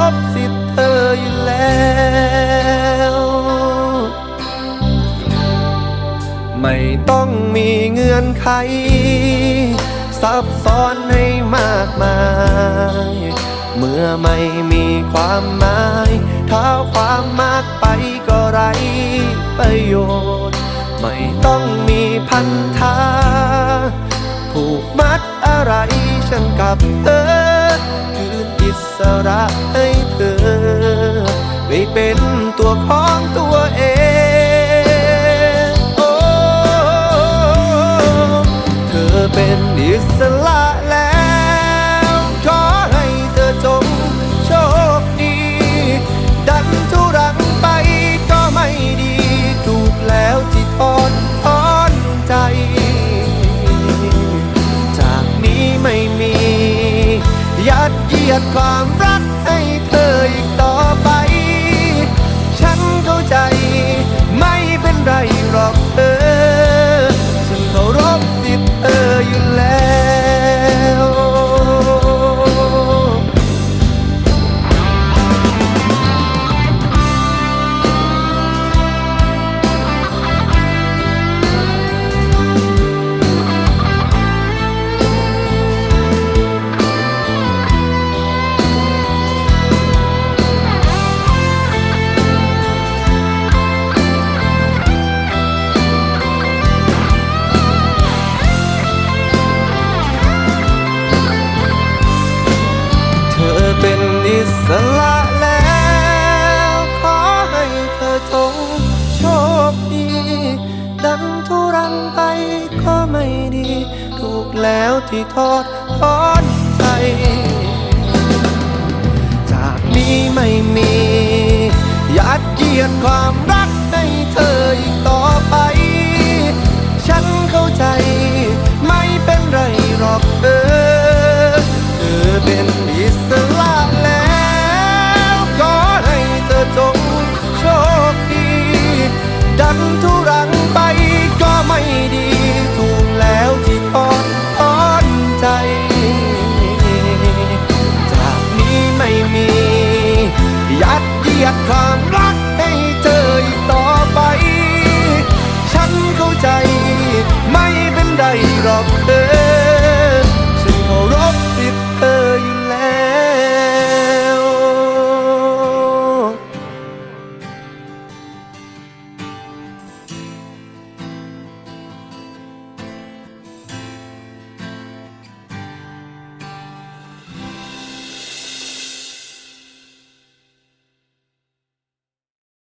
พ ไม่ต้องมีเงื่อนไข ซับซ้อนให้มากมาย เมื่อไม่มีความหมายถ้าความมากไปก็ไรประโยชน์ ไม่ต้องมีพันธาผูกมัดอะไรฉันกับเธอคืนอิสระให้ เปเป็นตัวของตัวเองโอ้เธอเป็นอิสระแล้ว ขอให้เธอจงโชคดี ดันทุรังไปก็ไม่ดีถูกแล้วที่ทอนทอนใจ จากนี้ไม่มี ยัดเยียดความรัก ไละแล้วขอให้เธอจงโชคดี ดันทุรังไปก็ไม่ดี ถูกแล้วที่ทอดทอนใจจากนี้ไม่มี ยัดเยียดความรัก đắng thu